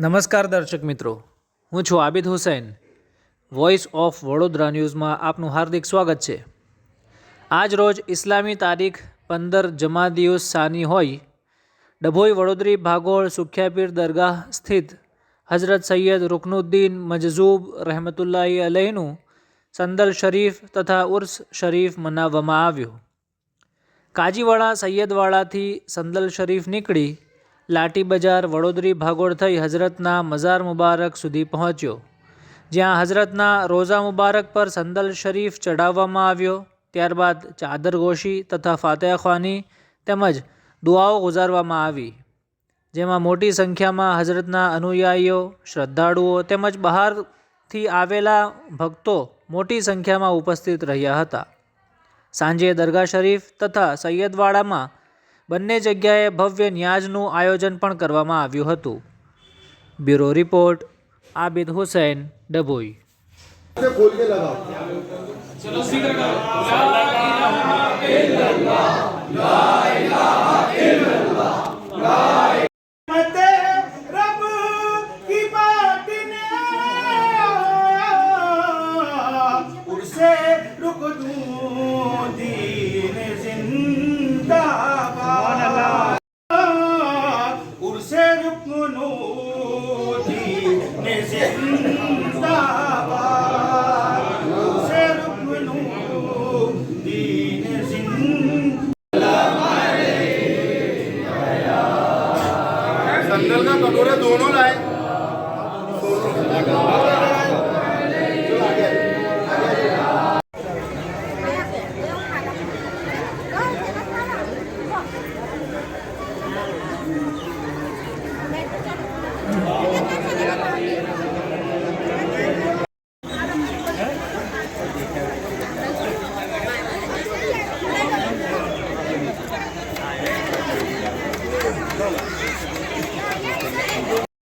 નમસ્કાર દર્શક મિત્રો, હું છું આબિદ હુસૈન. વોઇસ ઓફ વડોદરા ન્યૂઝમાં આપનું હાર્દિક સ્વાગત છે. આજ રોજ ઇસ્લામી તારીખ પંદર જમાદિયુસ સાની હોય, ડભોઈ વડોદરી ભાગોળ સુખ્યાપીર દરગાહ સ્થિત હઝરત સૈયદ રુકનુદ્દીન મજઝૂબ રહેમતુલ્લાહી અલહીનું સંદલ શરીફ તથા ઉર્સ શરીફ મનાવવામાં આવ્યું. કાજીવાડા સૈયદવાડાથી સંદલ શરીફ નીકળી લાઠી બજાર વડોદરી ભાગોળ થઈ હઝરતના મઝાર મુબારક સુધી પહોંચ્યો. જ્યાં હઝરતના રોઝા મુબારક પર સંદલ શરીફ ચઢાવવામાં આવ્યો. ત્યારબાદ ચાદર ગોશી તથા ફાતેહ ખ્વાની તેમજ દુઆઓ ગુજારવામાં આવી. જેમાં મોટી સંખ્યામાં હઝરતના અનુયાયીઓ, શ્રદ્ધાળુઓ તેમજ બહારથી આવેલા ભક્તો મોટી સંખ્યામાં ઉપસ્થિત રહ્યા હતા. સાંજે દરગાહ શરીફ તથા સૈયદવાડામાં બંને જગ્યાએ ભવ્ય ન્યાજનું આયોજન પણ કરવામાં આવ્યું હતું. Bureau report, Abid Hussain, Dabhoi. रुक दूं संदल का कटोरा दोनों लाए